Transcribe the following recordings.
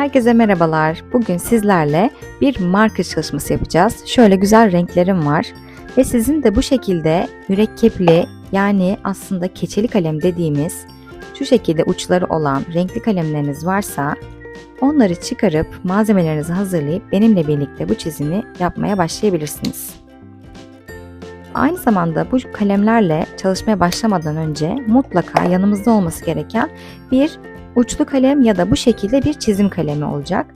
Herkese merhabalar. Bugün sizlerle bir marka çalışması yapacağız. Şöyle güzel renklerim var. Ve sizin de bu şekilde mürekkepli yani aslında keçeli kalem dediğimiz şu şekilde uçları olan renkli kalemleriniz varsa onları çıkarıp malzemelerinizi hazırlayıp benimle birlikte bu çizimi yapmaya başlayabilirsiniz. Aynı zamanda bu kalemlerle çalışmaya başlamadan önce mutlaka yanımızda olması gereken bir uçlu kalem ya da bu şekilde bir çizim kalemi olacak.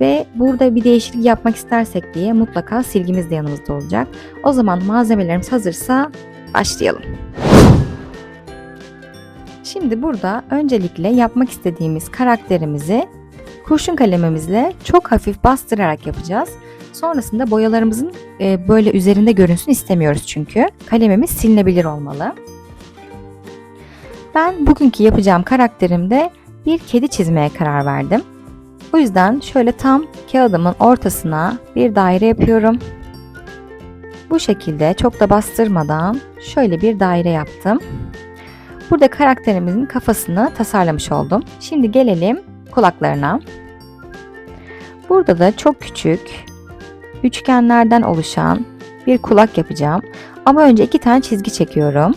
Ve burada bir değişiklik yapmak istersek diye mutlaka silgimiz de yanımızda olacak. O zaman malzemelerimiz hazırsa başlayalım. Şimdi burada öncelikle yapmak istediğimiz karakterimizi kurşun kalemimizle çok hafif bastırarak yapacağız. Sonrasında boyalarımızın e, böyle üzerinde görünsün istemiyoruz çünkü. Kalemimiz silinebilir olmalı. Ben bugünkü yapacağım karakterimde bir kedi çizmeye karar verdim. Bu yüzden şöyle tam kağıdımın ortasına bir daire yapıyorum. Bu şekilde çok da bastırmadan şöyle bir daire yaptım. Burada karakterimizin kafasını tasarlamış oldum. Şimdi gelelim kulaklarına. Burada da çok küçük üçgenlerden oluşan bir kulak yapacağım. Ama önce iki tane çizgi çekiyorum.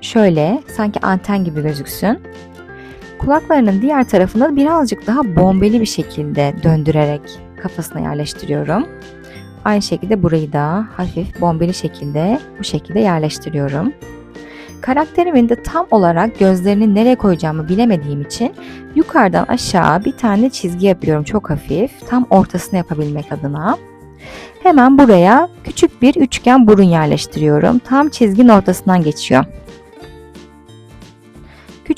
Şöyle sanki anten gibi gözüksün. Kulaklarının diğer tarafını birazcık daha bombeli bir şekilde döndürerek kafasına yerleştiriyorum. Aynı şekilde burayı da hafif bombeli şekilde bu şekilde yerleştiriyorum. Karakterimin de tam olarak gözlerini nereye koyacağımı bilemediğim için yukarıdan aşağı bir tane çizgi yapıyorum çok hafif. Tam ortasını yapabilmek adına. Hemen buraya küçük bir üçgen burun yerleştiriyorum. Tam çizginin ortasından geçiyor.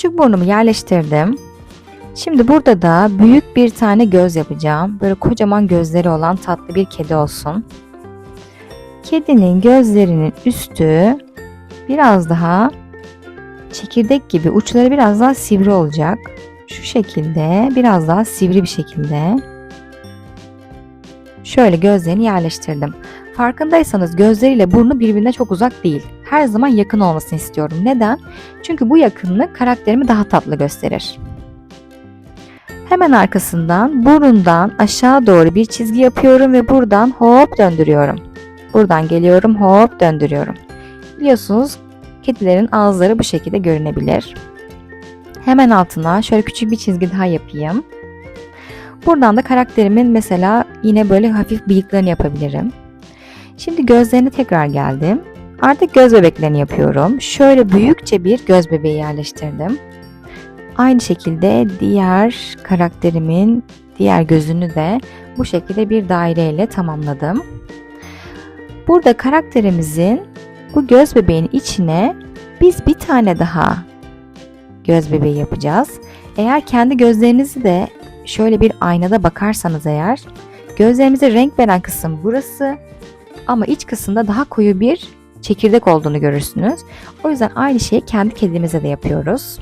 Küçük burnumu yerleştirdim. Şimdi burada da büyük bir tane göz yapacağım. Böyle kocaman gözleri olan tatlı bir kedi olsun. Kedinin gözlerinin üstü biraz daha çekirdek gibi uçları biraz daha sivri olacak. Şu şekilde biraz daha sivri bir şekilde şöyle gözlerini yerleştirdim. Farkındaysanız gözleriyle burnu birbirine çok uzak değil. Her zaman yakın olmasını istiyorum. Neden? Çünkü bu yakınlık karakterimi daha tatlı gösterir. Hemen arkasından burundan aşağı doğru bir çizgi yapıyorum ve buradan hop döndürüyorum. Buradan geliyorum hop döndürüyorum. Biliyorsunuz kedilerin ağızları bu şekilde görünebilir. Hemen altına şöyle küçük bir çizgi daha yapayım. Buradan da karakterimin mesela yine böyle hafif bıyıklarını yapabilirim. Şimdi gözlerine tekrar geldim. Artık göz bebeklerini yapıyorum. Şöyle büyükçe bir göz bebeği yerleştirdim. Aynı şekilde diğer karakterimin diğer gözünü de bu şekilde bir daireyle tamamladım. Burada karakterimizin bu göz bebeğin içine biz bir tane daha göz bebeği yapacağız. Eğer kendi gözlerinizi de şöyle bir aynada bakarsanız eğer gözlerimize renk veren kısım burası ama iç kısımda daha koyu bir çekirdek olduğunu görürsünüz. O yüzden aynı şeyi kendi kedimize de yapıyoruz.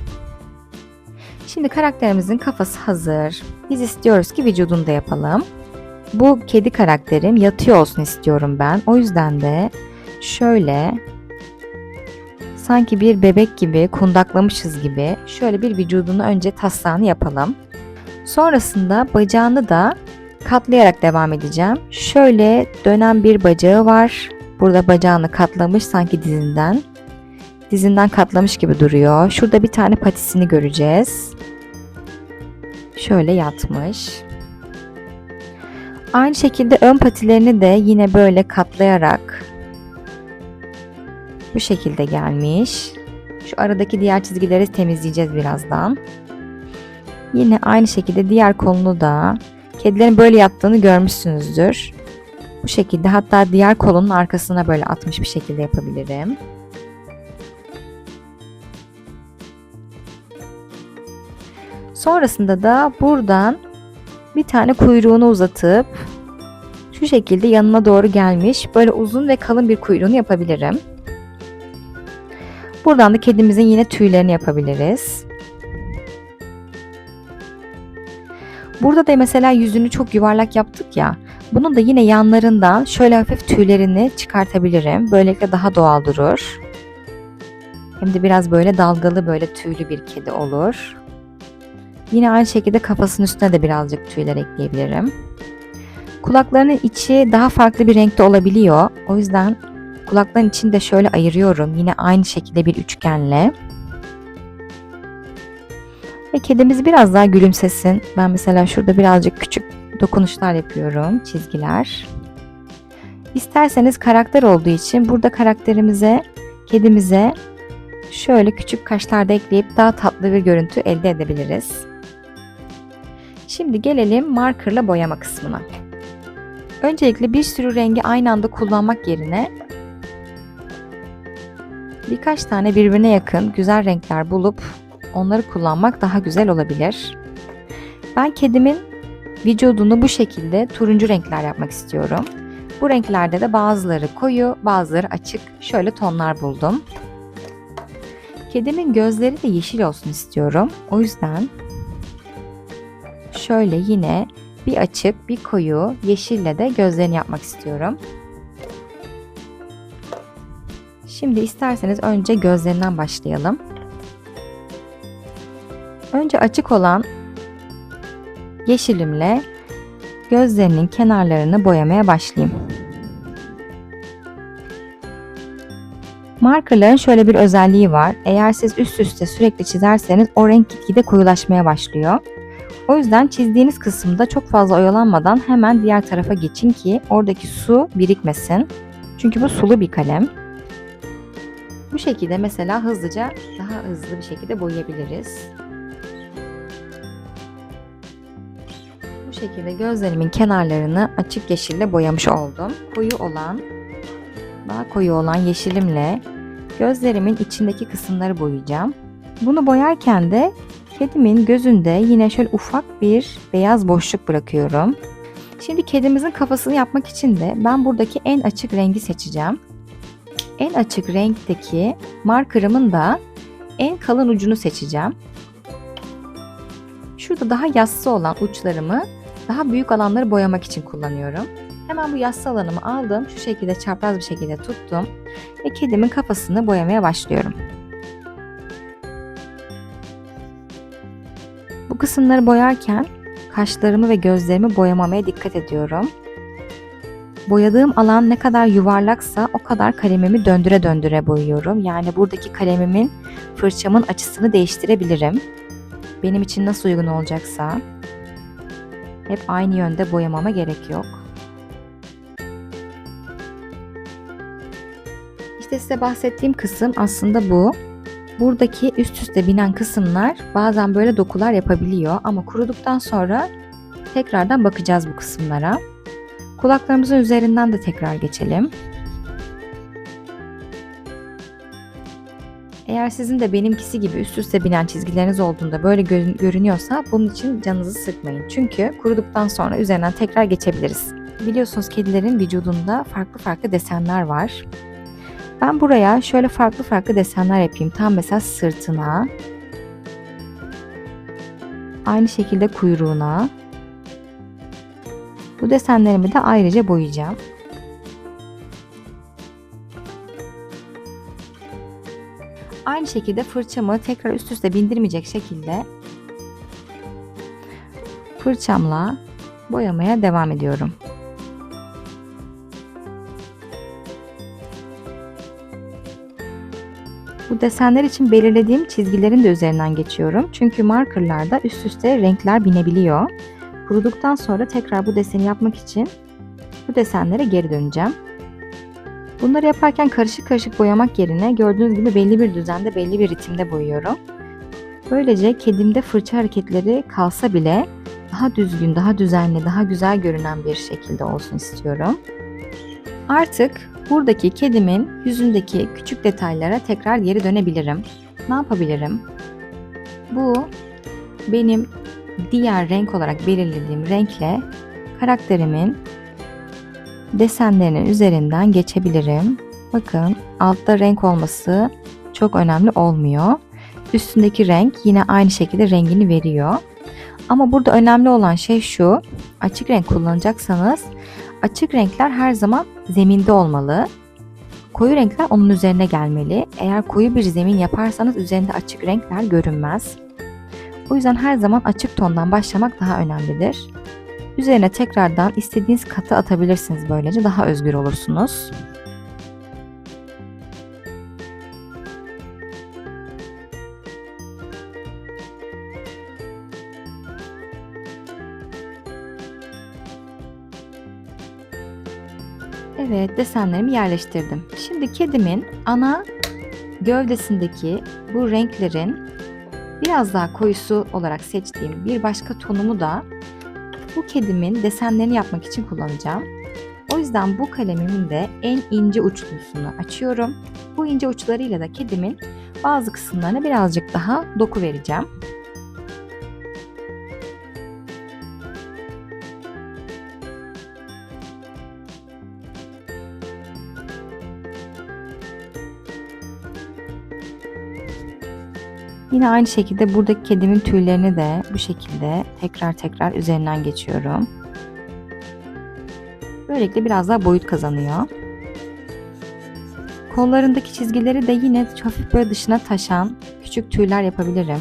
Şimdi karakterimizin kafası hazır. Biz istiyoruz ki vücudunu da yapalım. Bu kedi karakterim yatıyor olsun istiyorum ben. O yüzden de şöyle sanki bir bebek gibi kundaklamışız gibi şöyle bir vücudunu önce taslağını yapalım. Sonrasında bacağını da katlayarak devam edeceğim. Şöyle dönen bir bacağı var. Burada bacağını katlamış sanki dizinden. Dizinden katlamış gibi duruyor. Şurada bir tane patisini göreceğiz. Şöyle yatmış. Aynı şekilde ön patilerini de yine böyle katlayarak bu şekilde gelmiş. Şu aradaki diğer çizgileri temizleyeceğiz birazdan. Yine aynı şekilde diğer kolunu da kedilerin böyle yattığını görmüşsünüzdür. Bu şekilde hatta diğer kolunun arkasına böyle atmış bir şekilde yapabilirim. Sonrasında da buradan bir tane kuyruğunu uzatıp şu şekilde yanına doğru gelmiş böyle uzun ve kalın bir kuyruğunu yapabilirim. Buradan da kedimizin yine tüylerini yapabiliriz. Burada da mesela yüzünü çok yuvarlak yaptık ya. Bunun da yine yanlarından şöyle hafif tüylerini çıkartabilirim. Böylelikle daha doğal durur. Hem de biraz böyle dalgalı böyle tüylü bir kedi olur. Yine aynı şekilde kafasının üstüne de birazcık tüyler ekleyebilirim. Kulaklarının içi daha farklı bir renkte olabiliyor. O yüzden kulakların içini de şöyle ayırıyorum. Yine aynı şekilde bir üçgenle. Ve kedimiz biraz daha gülümsesin. Ben mesela şurada birazcık küçük dokunuşlar yapıyorum. Çizgiler. İsterseniz karakter olduğu için burada karakterimize, kedimize şöyle küçük kaşlar da ekleyip daha tatlı bir görüntü elde edebiliriz. Şimdi gelelim markerla boyama kısmına. Öncelikle bir sürü rengi aynı anda kullanmak yerine birkaç tane birbirine yakın güzel renkler bulup onları kullanmak daha güzel olabilir. Ben kedimin vücudunu bu şekilde turuncu renkler yapmak istiyorum. Bu renklerde de bazıları koyu, bazıları açık şöyle tonlar buldum. Kedimin gözleri de yeşil olsun istiyorum. O yüzden şöyle yine bir açık, bir koyu yeşille de gözlerini yapmak istiyorum. Şimdi isterseniz önce gözlerinden başlayalım. Önce açık olan yeşilimle gözlerinin kenarlarını boyamaya başlayayım. Markerların şöyle bir özelliği var. Eğer siz üst üste sürekli çizerseniz o renk gitgide koyulaşmaya başlıyor. O yüzden çizdiğiniz kısımda çok fazla oyalanmadan hemen diğer tarafa geçin ki oradaki su birikmesin. Çünkü bu sulu bir kalem. Bu şekilde mesela hızlıca daha hızlı bir şekilde boyayabiliriz. Şekilde gözlerimin kenarlarını açık yeşille boyamış oldum. Koyu olan, daha koyu olan yeşilimle gözlerimin içindeki kısımları boyayacağım. Bunu boyarken de kedimin gözünde yine şöyle ufak bir beyaz boşluk bırakıyorum. Şimdi kedimizin kafasını yapmak için de ben buradaki en açık rengi seçeceğim. En açık renkteki markerımın da en kalın ucunu seçeceğim. Şurada daha yassı olan uçlarımı daha büyük alanları boyamak için kullanıyorum. Hemen bu yassı alanımı aldım. Şu şekilde çapraz bir şekilde tuttum. Ve kedimin kafasını boyamaya başlıyorum. Bu kısımları boyarken kaşlarımı ve gözlerimi boyamamaya dikkat ediyorum. Boyadığım alan ne kadar yuvarlaksa o kadar kalemimi döndüre döndüre boyuyorum. Yani buradaki kalemimin fırçamın açısını değiştirebilirim. Benim için nasıl uygun olacaksa hep aynı yönde boyamama gerek yok. İşte size bahsettiğim kısım aslında bu. Buradaki üst üste binen kısımlar bazen böyle dokular yapabiliyor ama kuruduktan sonra tekrardan bakacağız bu kısımlara. Kulaklarımızın üzerinden de tekrar geçelim. Eğer sizin de benimkisi gibi üst üste binen çizgileriniz olduğunda böyle görünüyorsa bunun için canınızı sıkmayın. Çünkü kuruduktan sonra üzerinden tekrar geçebiliriz. Biliyorsunuz kedilerin vücudunda farklı farklı desenler var. Ben buraya şöyle farklı farklı desenler yapayım. Tam mesela sırtına, aynı şekilde kuyruğuna. Bu desenlerimi de ayrıca boyayacağım. Aynı şekilde fırçamı tekrar üst üste bindirmeyecek şekilde fırçamla boyamaya devam ediyorum. Bu desenler için belirlediğim çizgilerin de üzerinden geçiyorum. Çünkü markerlarda üst üste renkler binebiliyor. Kuruduktan sonra tekrar bu deseni yapmak için bu desenlere geri döneceğim. Bunları yaparken karışık karışık boyamak yerine gördüğünüz gibi belli bir düzende, belli bir ritimde boyuyorum. Böylece kedimde fırça hareketleri kalsa bile daha düzgün, daha düzenli, daha güzel görünen bir şekilde olsun istiyorum. Artık buradaki kedimin yüzündeki küçük detaylara tekrar geri dönebilirim. Ne yapabilirim? Bu benim diğer renk olarak belirlediğim renkle karakterimin desenlerinin üzerinden geçebilirim. Bakın altta renk olması çok önemli olmuyor. Üstündeki renk yine aynı şekilde rengini veriyor. Ama burada önemli olan şey şu. Açık renk kullanacaksanız açık renkler her zaman zeminde olmalı. Koyu renkler onun üzerine gelmeli. Eğer koyu bir zemin yaparsanız üzerinde açık renkler görünmez. O yüzden her zaman açık tondan başlamak daha önemlidir. Üzerine tekrardan istediğiniz katı atabilirsiniz böylece daha özgür olursunuz. Evet desenlerimi yerleştirdim. Şimdi kedimin ana gövdesindeki bu renklerin biraz daha koyusu olarak seçtiğim bir başka tonumu da bu kedimin desenlerini yapmak için kullanacağım. O yüzden bu kalemimin de en ince uçlusunu açıyorum. Bu ince uçlarıyla da kedimin bazı kısımlarına birazcık daha doku vereceğim. Yine aynı şekilde buradaki kedimin tüylerini de bu şekilde tekrar tekrar üzerinden geçiyorum. Böylelikle biraz daha boyut kazanıyor. Kollarındaki çizgileri de yine hafif böyle dışına taşan küçük tüyler yapabilirim.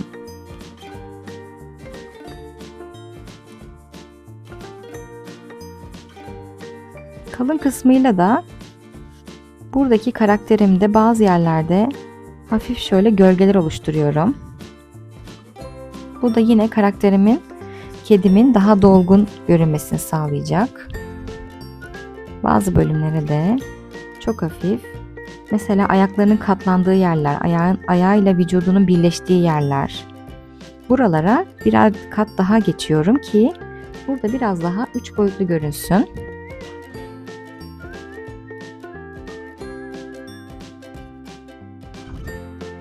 Kalın kısmıyla da buradaki karakterimde bazı yerlerde hafif şöyle gölgeler oluşturuyorum. Bu da yine karakterimin, kedimin daha dolgun görünmesini sağlayacak. Bazı bölümlere de çok hafif, mesela ayaklarının katlandığı yerler, ayağın ayağıyla vücudunun birleştiği yerler. Buralara birer kat daha geçiyorum ki burada biraz daha üç boyutlu görünsün.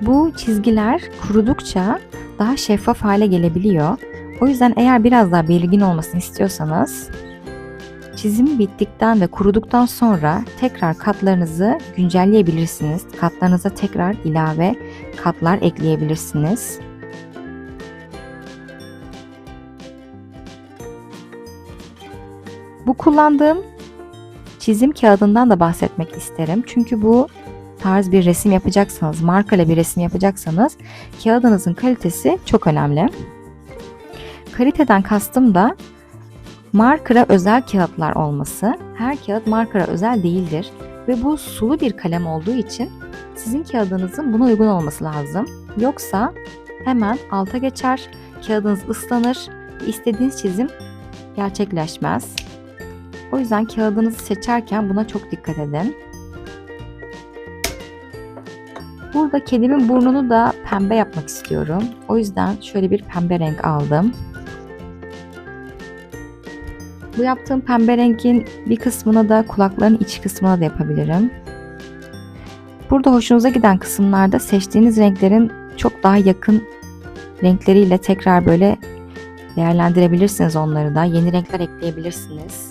Bu çizgiler kurudukça daha şeffaf hale gelebiliyor. O yüzden eğer biraz daha belirgin olmasını istiyorsanız çizim bittikten ve kuruduktan sonra tekrar katlarınızı güncelleyebilirsiniz. Katlarınıza tekrar ilave katlar ekleyebilirsiniz. Bu kullandığım çizim kağıdından da bahsetmek isterim. Çünkü bu tarz bir resim yapacaksanız, markayla bir resim yapacaksanız kağıdınızın kalitesi çok önemli. Kaliteden kastım da markara özel kağıtlar olması. Her kağıt markara özel değildir ve bu sulu bir kalem olduğu için sizin kağıdınızın buna uygun olması lazım. Yoksa hemen alta geçer, kağıdınız ıslanır istediğiniz çizim gerçekleşmez. O yüzden kağıdınızı seçerken buna çok dikkat edin. Burada kedimin burnunu da pembe yapmak istiyorum. O yüzden şöyle bir pembe renk aldım. Bu yaptığım pembe rengin bir kısmına da kulakların iç kısmına da yapabilirim. Burada hoşunuza giden kısımlarda seçtiğiniz renklerin çok daha yakın renkleriyle tekrar böyle değerlendirebilirsiniz onları da. Yeni renkler ekleyebilirsiniz.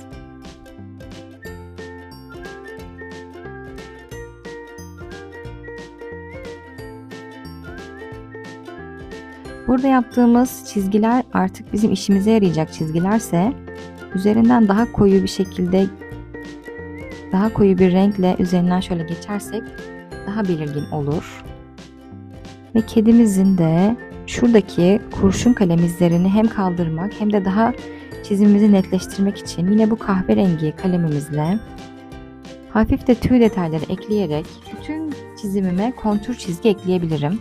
Burada yaptığımız çizgiler artık bizim işimize yarayacak çizgilerse üzerinden daha koyu bir şekilde daha koyu bir renkle üzerinden şöyle geçersek daha belirgin olur. Ve kedimizin de şuradaki kurşun kalem izlerini hem kaldırmak hem de daha çizimimizi netleştirmek için yine bu kahverengi kalemimizle hafif de tüy detayları ekleyerek bütün çizimime kontur çizgi ekleyebilirim.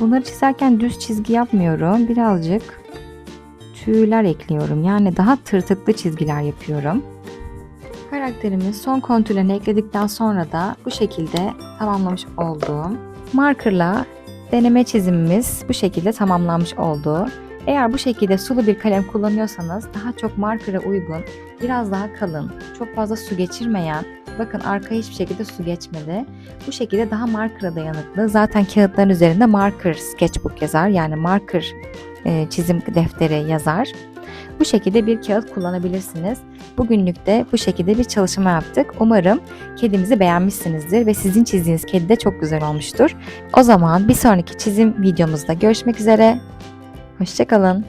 Bunları çizerken düz çizgi yapmıyorum. Birazcık tüyler ekliyorum. Yani daha tırtıklı çizgiler yapıyorum. Karakterimin son kontürlerini ekledikten sonra da bu şekilde tamamlamış olduğum markerla deneme çizimimiz bu şekilde tamamlanmış oldu. Eğer bu şekilde sulu bir kalem kullanıyorsanız daha çok markera uygun, biraz daha kalın, çok fazla su geçirmeyen, bakın arka hiçbir şekilde su geçmedi. Bu şekilde daha markera dayanıklı. Zaten kağıtların üzerinde marker sketchbook yazar yani marker e, çizim defteri yazar. Bu şekilde bir kağıt kullanabilirsiniz. Bugünlük de bu şekilde bir çalışma yaptık. Umarım kedimizi beğenmişsinizdir ve sizin çizdiğiniz kedi de çok güzel olmuştur. O zaman bir sonraki çizim videomuzda görüşmek üzere. Hoşçakalın.